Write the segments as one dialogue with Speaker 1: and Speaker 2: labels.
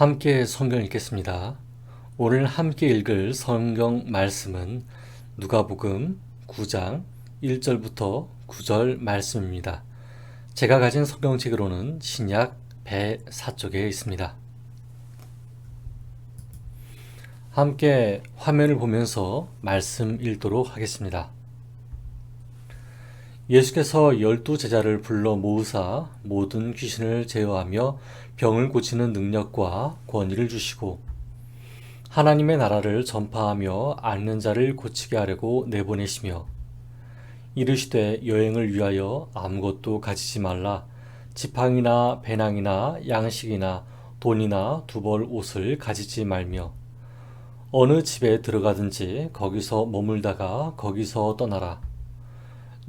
Speaker 1: 함께 성경 읽겠습니다. 오늘 함께 읽을 성경 말씀은 누가복음 9장 1절부터 9절 말씀입니다. 제가 가진 성경책으로는 신약 104쪽에 있습니다. 함께 화면을 보면서 말씀 읽도록 하겠습니다. 예수께서 열두 제자를 불러 모으사 모든 귀신을 제어하며 병을 고치는 능력과 권위를 주시고 하나님의 나라를 전파하며 앓는 자를 고치게 하려고 내보내시며 이르시되 여행을 위하여 아무것도 가지지 말라. 지팡이나 배낭이나 양식이나 돈이나 두벌 옷을 가지지 말며 어느 집에 들어가든지 거기서 머물다가 거기서 떠나라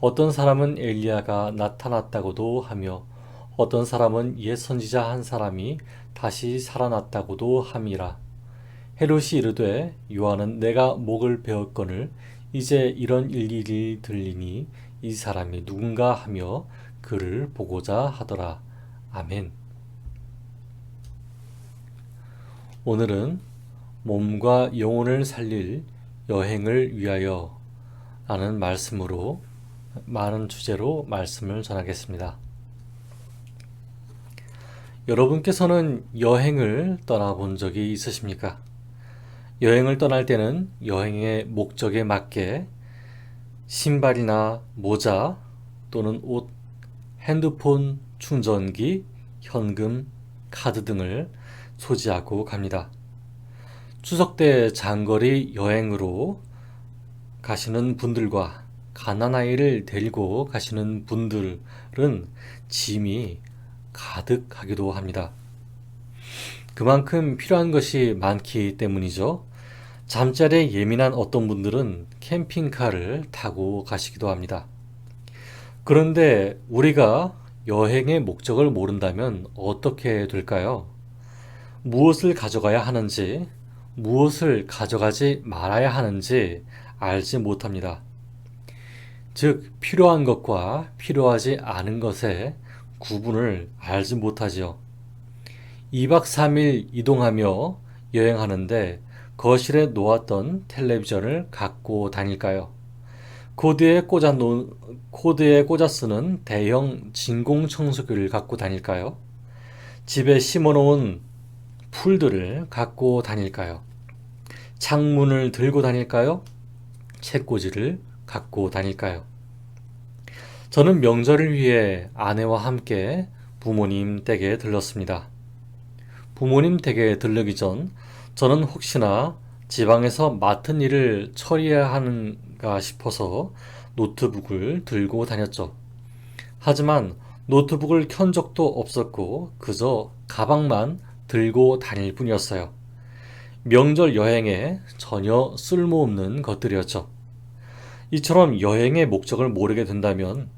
Speaker 1: 어떤 사람은 엘리야가 나타났다고도 하며 어떤 사람은 옛 선지자 한 사람이 다시 살아났다고도 함이라. 헤롯이 이르되 요한은 내가 목을 베었거늘 이제 이런 일일이 들리니 이 사람이 누군가 하며 그를 보고자 하더라. 아멘. 오늘은 몸과 영혼을 살릴 여행을 위하여 라는 말씀으로 많은 주제로 말씀을 전하겠습니다. 여러분께서는 여행을 떠나본 적이 있으십니까? 여행을 떠날 때는 여행의 목적에 맞게 신발이나 모자 또는 옷, 핸드폰, 충전기, 현금, 카드 등을 소지하고 갑니다. 추석 때 장거리 여행으로 가시는 분들과 가난아이를 데리고 가시는 분들은 짐이 가득하기도 합니다. 그만큼 필요한 것이 많기 때문이죠. 잠자리에 예민한 어떤 분들은 캠핑카를 타고 가시기도 합니다. 그런데 우리가 여행의 목적을 모른다면 어떻게 될까요? 무엇을 가져가야 하는지, 무엇을 가져가지 말아야 하는지 알지 못합니다. 즉, 필요한 것과 필요하지 않은 것의 구분을 알지 못하지요. 2박 3일 이동하며 여행하는데 거실에 놓았던 텔레비전을 갖고 다닐까요? 코드에 꽂아 놓, 코드에 꽂아 쓰는 대형 진공 청소기를 갖고 다닐까요? 집에 심어 놓은 풀들을 갖고 다닐까요? 창문을 들고 다닐까요? 책꽂이를 갖고 다닐까요? 저는 명절을 위해 아내와 함께 부모님 댁에 들렀습니다. 부모님 댁에 들르기 전 저는 혹시나 지방에서 맡은 일을 처리해야 하는가 싶어서 노트북을 들고 다녔죠. 하지만 노트북을 켠 적도 없었고 그저 가방만 들고 다닐 뿐이었어요. 명절 여행에 전혀 쓸모없는 것들이었죠. 이처럼 여행의 목적을 모르게 된다면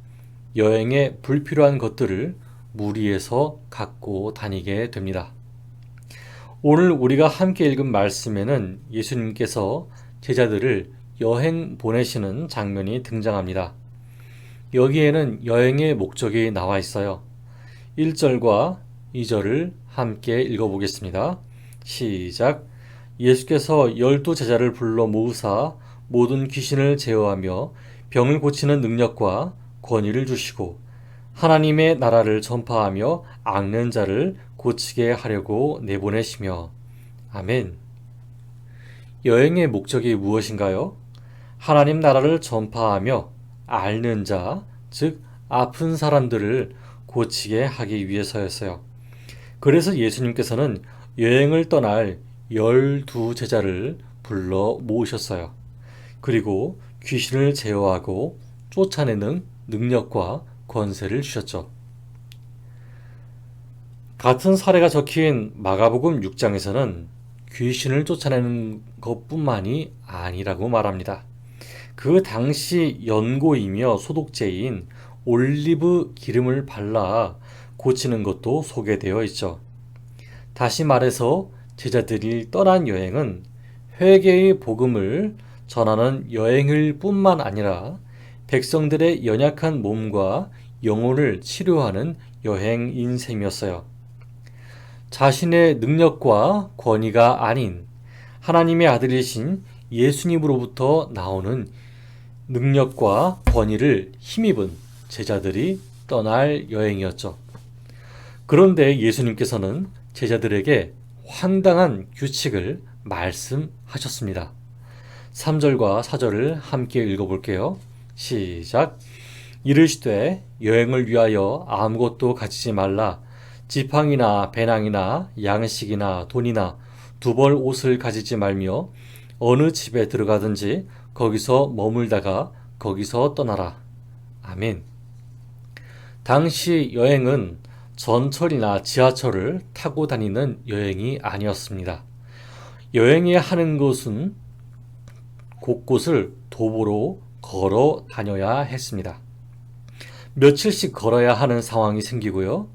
Speaker 1: 여행에 불필요한 것들을 무리해서 갖고 다니게 됩니다. 오늘 우리가 함께 읽은 말씀에는 예수님께서 제자들을 여행 보내시는 장면이 등장합니다. 여기에는 여행의 목적이 나와 있어요. 1절과 2절을 함께 읽어보겠습니다. 시작. 예수께서 열두 제자를 불러 모으사 모든 귀신을 제어하며 병을 고치는 능력과 권위를 주시고 하나님의 나라를 전파하며 악는 자를 고치게 하려고 내보내시며 아멘. 여행의 목적이 무엇인가요? 하나님 나라를 전파하며 앓는 자, 즉 아픈 사람들을 고치게 하기 위해서였어요. 그래서 예수님께서는 여행을 떠날 열두 제자를 불러 모으셨어요. 그리고 귀신을 제어하고 쫓아내는 능력과 권세를 주셨죠. 같은 사례가 적힌 마가복음 6장에서는 귀신을 쫓아내는 것뿐만이 아니라고 말합니다. 그 당시 연고이며 소독제인 올리브 기름을 발라 고치는 것도 소개되어 있죠. 다시 말해서 제자들이 떠난 여행은 회개의 복음을 전하는 여행일 뿐만 아니라 백성들의 연약한 몸과 영혼을 치료하는 여행인 셈이었어요. 자신의 능력과 권위가 아닌 하나님의 아들이신 예수님으로부터 나오는 능력과 권위를 힘입은 제자들이 떠날 여행이었죠. 그런데 예수님께서는 제자들에게 황당한 규칙을 말씀하셨습니다. 3절과 4절을 함께 읽어볼게요. 시작. 이르시되 여행을 위하여 아무것도 가지지 말라. 지팡이나 배낭이나 양식이나 돈이나 두벌 옷을 가지지 말며 어느 집에 들어가든지 거기서 머물다가 거기서 떠나라. 아멘. 당시 여행은 전철이나 지하철을 타고 다니는 여행이 아니었습니다. 여행에 하는 것은 곳곳을 도보로 걸어 다녀야 했습니다. 며칠씩 걸어야 하는 상황이 생기고요.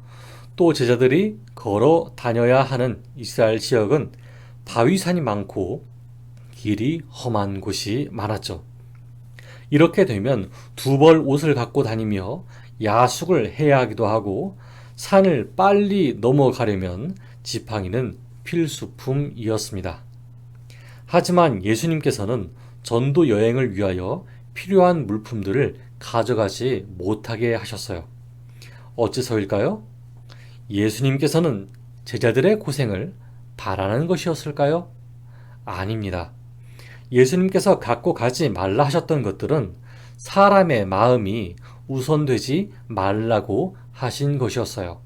Speaker 1: 또 제자들이 걸어 다녀야 하는 이스라엘 지역은 바위산이 많고 길이 험한 곳이 많았죠. 이렇게 되면 두 벌 옷을 갖고 다니며 야숙을 해야 하기도 하고 산을 빨리 넘어가려면 지팡이는 필수품이었습니다. 하지만 예수님께서는 전도 여행을 위하여 필요한 물품들을 가져가지 못하게 하셨어요. 어째서일까요? 예수님께서는 제자들의 고생을 바라는 것이었을까요? 아닙니다. 예수님께서 갖고 가지 말라 하셨던 것들은 사람의 마음이 우선되지 말라고 하신 것이었어요.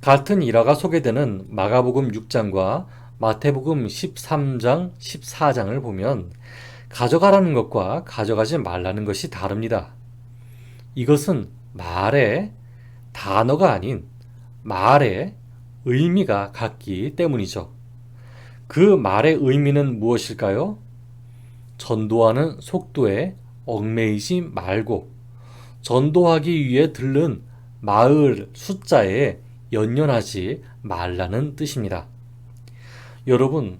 Speaker 1: 같은 일화가 소개되는 마가복음 6장과 마태복음 13장, 14장을 보면 가져가라는 것과 가져가지 말라는 것이 다릅니다. 이것은 말의 단어가 아닌 말의 의미가 같기 때문이죠. 그 말의 의미는 무엇일까요? 전도하는 속도에 얽매이지 말고 전도하기 위해 들른 마을 숫자에 연연하지 말라는 뜻입니다. 여러분,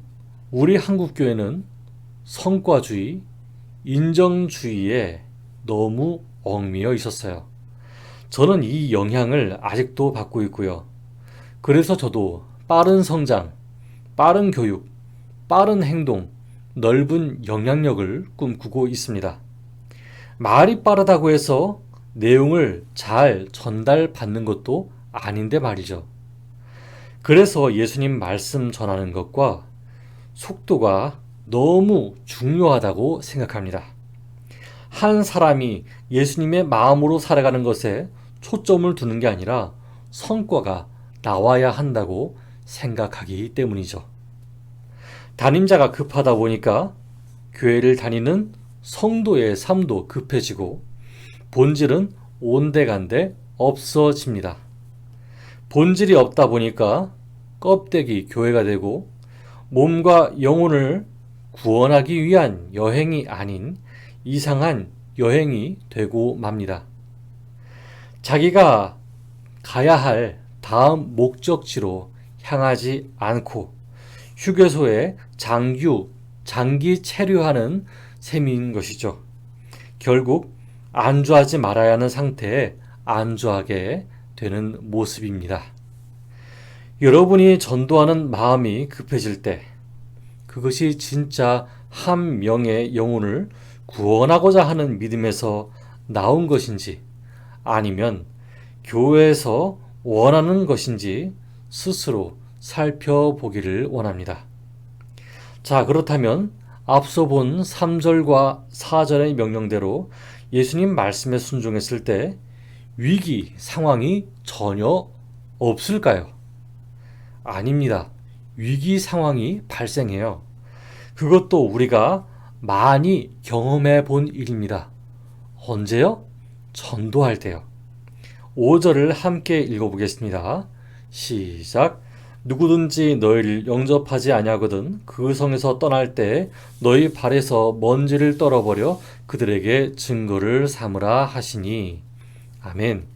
Speaker 1: 우리 한국 교회는 성과주의, 인정주의에 너무 얽매여 있었어요. 저는 이 영향을 아직도 받고 있고요. 그래서 저도 빠른 성장, 빠른 교육, 빠른 행동, 넓은 영향력을 꿈꾸고 있습니다. 말이 빠르다고 해서 내용을 잘 전달받는 것도 아닌데 말이죠. 그래서 예수님 말씀 전하는 것과 속도가 너무 중요하다고 생각합니다. 한 사람이 예수님의 마음으로 살아가는 것에 초점을 두는 게 아니라 성과가 나와야 한다고 생각하기 때문이죠. 담임자가 급하다 보니까 교회를 다니는 성도의 삶도 급해지고 본질은 온데간데 없어집니다. 본질이 없다 보니까 껍데기 교회가 되고 몸과 영혼을 구원하기 위한 여행이 아닌 이상한 여행이 되고 맙니다. 자기가 가야 할 다음 목적지로 향하지 않고 휴게소에 장유, 장기 체류하는 셈인 것이죠. 결국 안주하지 말아야 하는 상태에 안주하게 되는 모습입니다. 여러분이 전도하는 마음이 급해질 때 그것이 진짜 한 명의 영혼을 구원하고자 하는 믿음에서 나온 것인지 아니면 교회에서 원하는 것인지 스스로 살펴보기를 원합니다. 자, 그렇다면 앞서 본 3절과 4절의 명령대로 예수님 말씀에 순종했을 때 위기 상황이 전혀 없을까요? 아닙니다. 위기 상황이 발생해요. 그것도 우리가 많이 경험해 본 일입니다. 언제요? 전도할 때요. 5절을 함께 읽어보겠습니다. 시작. 누구든지 너희를 영접하지 아니하거든 그 성에서 떠날 때 너희 발에서 먼지를 떨어버려 그들에게 증거를 삼으라 하시니 아멘.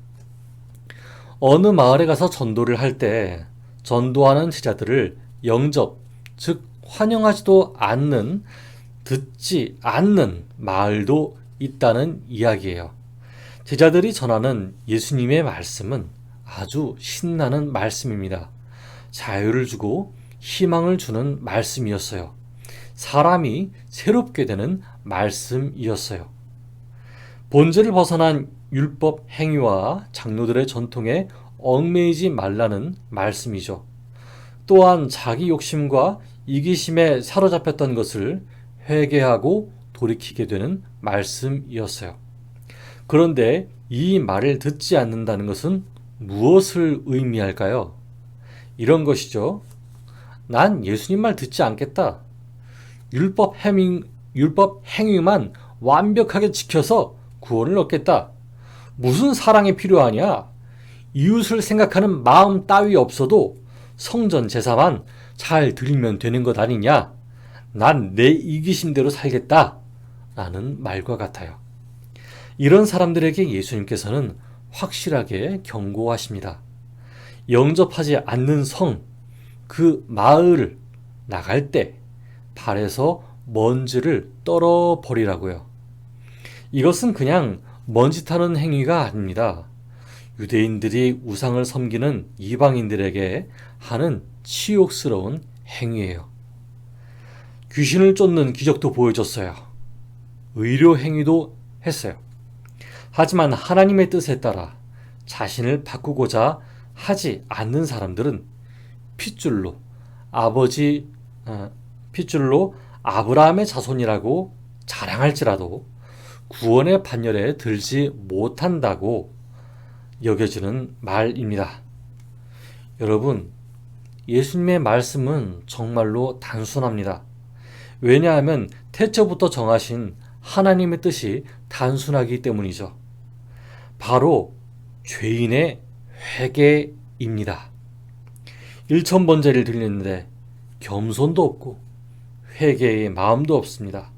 Speaker 1: 어느 마을에 가서 전도를 할 때 전도하는 제자들을 영접, 즉 환영하지도 않는 듣지 않는 마을도 있다는 이야기예요. 제자들이 전하는 예수님의 말씀은 아주 신나는 말씀입니다. 자유를 주고 희망을 주는 말씀이었어요. 사람이 새롭게 되는 말씀이었어요. 본질을 벗어난 율법 행위와 장로들의 전통에 얽매이지 말라는 말씀이죠. 또한 자기 욕심과 이기심에 사로잡혔던 것을 회개하고 돌이키게 되는 말씀이었어요. 그런데 이 말을 듣지 않는다는 것은 무엇을 의미할까요? 이런 것이죠. 난 예수님 말 듣지 않겠다. 율법 행위, 율법 행위만 완벽하게 지켜서 구원을 얻겠다. 무슨 사랑이 필요하냐? 이웃을 생각하는 마음 따위 없어도 성전 제사만 잘 드리면 되는 것 아니냐? 난 내 이기심대로 살겠다. 라는 말과 같아요. 이런 사람들에게 예수님께서는 확실하게 경고하십니다. 영접하지 않는 성, 그 마을을 나갈 때 발에서 먼지를 떨어 버리라고요. 이것은 그냥 먼지 타는 행위가 아닙니다. 유대인들이 우상을 섬기는 이방인들에게 하는 치욕스러운 행위예요. 귀신을 쫓는 기적도 보여줬어요. 의료 행위도 했어요. 하지만 하나님의 뜻에 따라 자신을 바꾸고자 하지 않는 사람들은 핏줄로 아버지 어, 핏줄로 아브라함의 자손이라고 자랑할지라도 구원의 반열에 들지 못한다고 여겨지는 말입니다. 여러분, 예수님의 말씀은 정말로 단순합니다. 왜냐하면 태초부터 정하신 하나님의 뜻이 단순하기 때문이죠. 바로 죄인의 회개입니다. 일천번제를 드리는데 겸손도 없고 회개의 마음도 없습니다.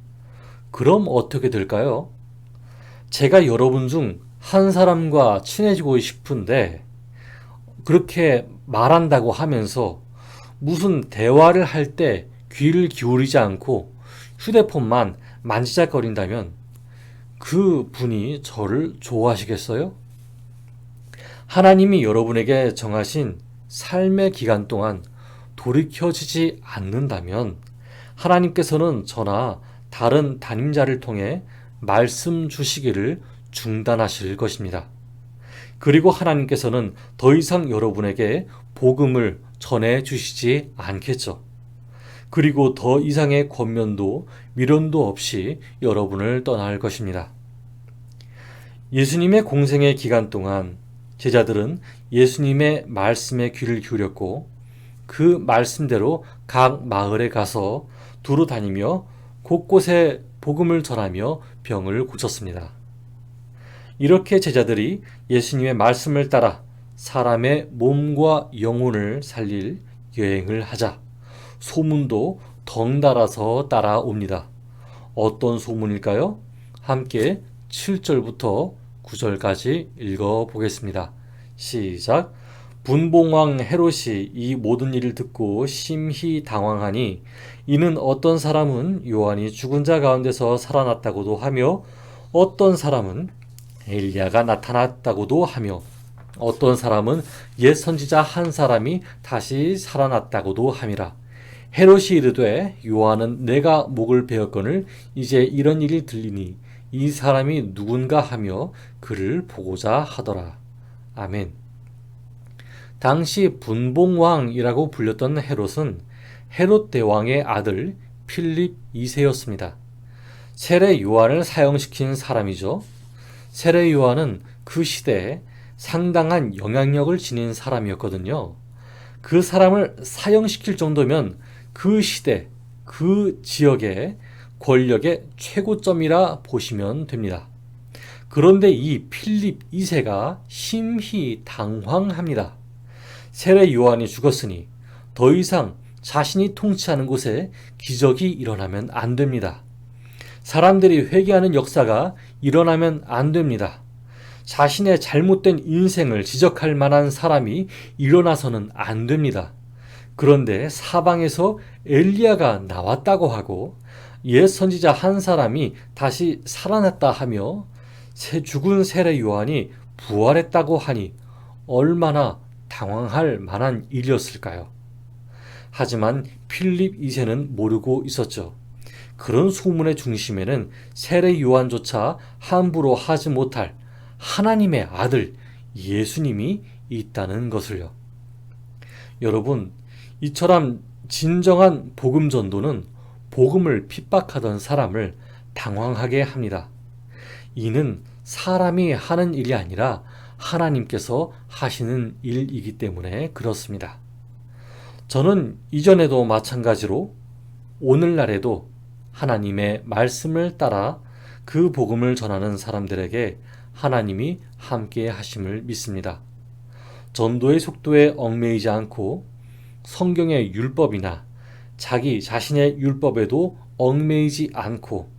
Speaker 1: 그럼 어떻게 될까요? 제가 여러분 중 한 사람과 친해지고 싶은데 그렇게 말한다고 하면서 무슨 대화를 할 때 귀를 기울이지 않고 휴대폰만 만지작거린다면 그 분이 저를 좋아하시겠어요? 하나님이 여러분에게 정하신 삶의 기간 동안 돌이켜지지 않는다면 하나님께서는 저나 다른 담임자를 통해 말씀 주시기를 중단하실 것입니다. 그리고 하나님께서는 더 이상 여러분에게 복음을 전해 주시지 않겠죠. 그리고 더 이상의 권면도 미련도 없이 여러분을 떠날 것입니다. 예수님의 공생의 기간 동안 제자들은 예수님의 말씀에 귀를 기울였고 그 말씀대로 각 마을에 가서 두루 다니며 곳곳에 복음을 전하며 병을 고쳤습니다. 이렇게 제자들이 예수님의 말씀을 따라 사람의 몸과 영혼을 살릴 여행을 하자 소문도 덩달아서 따라옵니다. 어떤 소문일까요? 함께 7절부터 9절까지 읽어 보겠습니다. 시작. 분봉왕 헤롯이 이 모든 일을 듣고 심히 당황하니 이는 어떤 사람은 요한이 죽은 자 가운데서 살아났다고도 하며 어떤 사람은 엘리야가 나타났다고도 하며 어떤 사람은 옛 선지자 한 사람이 다시 살아났다고도 함이라. 헤롯이 이르되 요한은 내가 목을 베었거늘 이제 이런 일이 들리니 이 사람이 누군가 하며 그를 보고자 하더라. 아멘. 당시 분봉왕이라고 불렸던 헤롯은 헤롯 대왕의 아들 필립 2세였습니다. 세례 요한을 사형시킨 사람이죠. 세례 요한은 그 시대에 상당한 영향력을 지닌 사람이었거든요. 그 사람을 사형시킬 정도면 그 시대, 그 지역의 권력의 최고점이라 보시면 됩니다. 그런데 이 필립 2세가 심히 당황합니다. 세례 요한이 죽었으니 더 이상 자신이 통치하는 곳에 기적이 일어나면 안 됩니다. 사람들이 회개하는 역사가 일어나면 안 됩니다. 자신의 잘못된 인생을 지적할 만한 사람이 일어나서는 안 됩니다. 그런데 사방에서 엘리야가 나왔다고 하고 옛 선지자 한 사람이 다시 살아났다 하며 새 죽은 세례 요한이 부활했다고 하니 얼마나 당황할 만한 일이었을까요? 하지만 필립 2세는 모르고 있었죠. 그런 소문의 중심에는 세례 요한조차 함부로 하지 못할 하나님의 아들 예수님이 있다는 것을요. 여러분, 이처럼 진정한 복음 전도는 복음을 핍박하던 사람을 당황하게 합니다. 이는 사람이 하는 일이 아니라 하나님께서 하시는 일이기 때문에 그렇습니다. 저는 이전에도 마찬가지로 오늘날에도 하나님의 말씀을 따라 그 복음을 전하는 사람들에게 하나님이 함께 하심을 믿습니다. 전도의 속도에 얽매이지 않고 성경의 율법이나 자기 자신의 율법에도 얽매이지 않고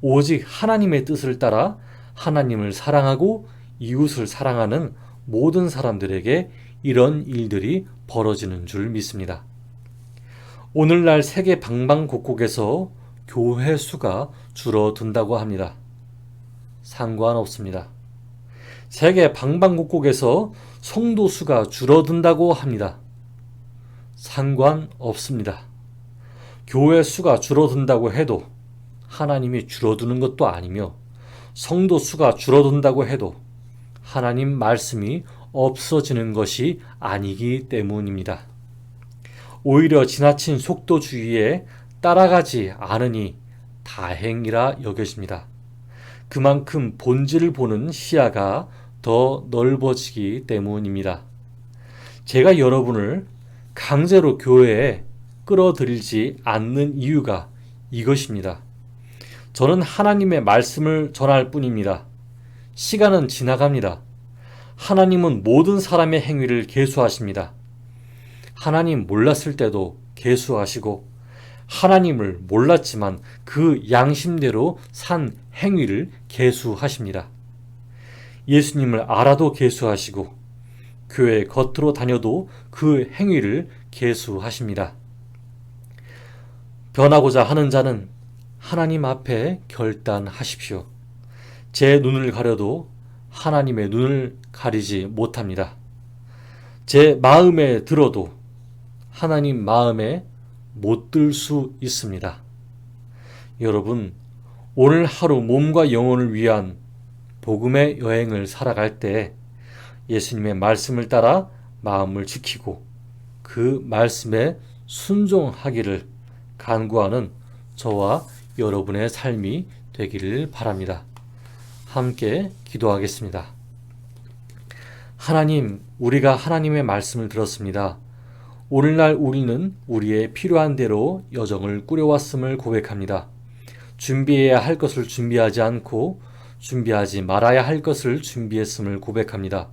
Speaker 1: 오직 하나님의 뜻을 따라 하나님을 사랑하고 이웃을 사랑하는 모든 사람들에게 이런 일들이 벌어지는 줄 믿습니다. 오늘날 세계 방방곡곡에서 교회 수가 줄어든다고 합니다. 상관없습니다. 세계 방방곡곡에서 성도 수가 줄어든다고 합니다. 상관없습니다. 교회 수가 줄어든다고 해도 하나님이 줄어드는 것도 아니며 성도 수가 줄어든다고 해도 하나님 말씀이 없어지는 것이 아니기 때문입니다. 오히려 지나친 속도주의에 따라가지 않으니 다행이라 여겨집니다. 그만큼 본질을 보는 시야가 더 넓어지기 때문입니다. 제가 여러분을 강제로 교회에 끌어들이지 않는 이유가 이것입니다. 저는 하나님의 말씀을 전할 뿐입니다. 시간은 지나갑니다. 하나님은 모든 사람의 행위를 계수하십니다. 하나님 몰랐을 때도 계수하시고 하나님을 몰랐지만 그 양심대로 산 행위를 계수하십니다. 예수님을 알아도 계수하시고 교회 겉으로 다녀도 그 행위를 계수하십니다. 변하고자 하는 자는 하나님 앞에 결단하십시오. 제 눈을 가려도 하나님의 눈을 가리지 못합니다. 제 마음에 들어도 하나님 마음에 못 들 수 있습니다. 여러분, 오늘 하루 몸과 영혼을 위한 복음의 여행을 살아갈 때 예수님의 말씀을 따라 마음을 지키고 그 말씀에 순종하기를 간구하는 저와 여러분의 삶이 되기를 바랍니다. 함께 기도하겠습니다. 하나님, 우리가 하나님의 말씀을 들었습니다. 오늘날 우리는 우리의 필요한 대로 여정을 꾸려왔음을 고백합니다. 준비해야 할 것을 준비하지 않고 준비하지 말아야 할 것을 준비했음을 고백합니다.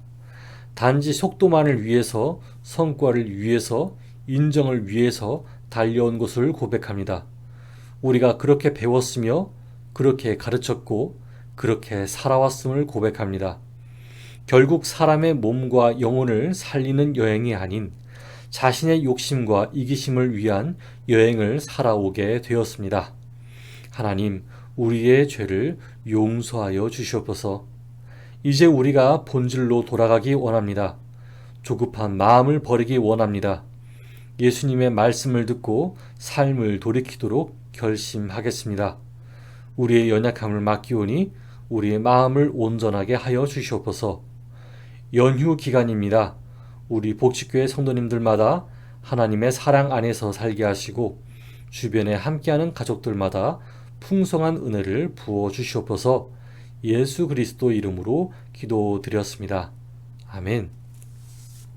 Speaker 1: 단지 속도만을 위해서 성과를 위해서 인정을 위해서 달려온 것을 고백합니다. 우리가 그렇게 배웠으며 그렇게 가르쳤고 그렇게 살아왔음을 고백합니다. 결국 사람의 몸과 영혼을 살리는 여행이 아닌 자신의 욕심과 이기심을 위한 여행을 살아오게 되었습니다. 하나님, 우리의 죄를 용서하여 주시옵소서. 이제 우리가 본질로 돌아가기 원합니다. 조급한 마음을 버리기 원합니다. 예수님의 말씀을 듣고 삶을 돌이키도록 결심하겠습니다. 우리의 연약함을 맡기오니 우리의 마음을 온전하게 하여 주시옵소서. 연휴 기간입니다. 우리 복직교회 성도님들마다 하나님의 사랑 안에서 살게 하시고 주변에 함께하는 가족들마다 풍성한 은혜를 부어 주시옵소서. 예수 그리스도 이름으로 기도드렸습니다. 아멘.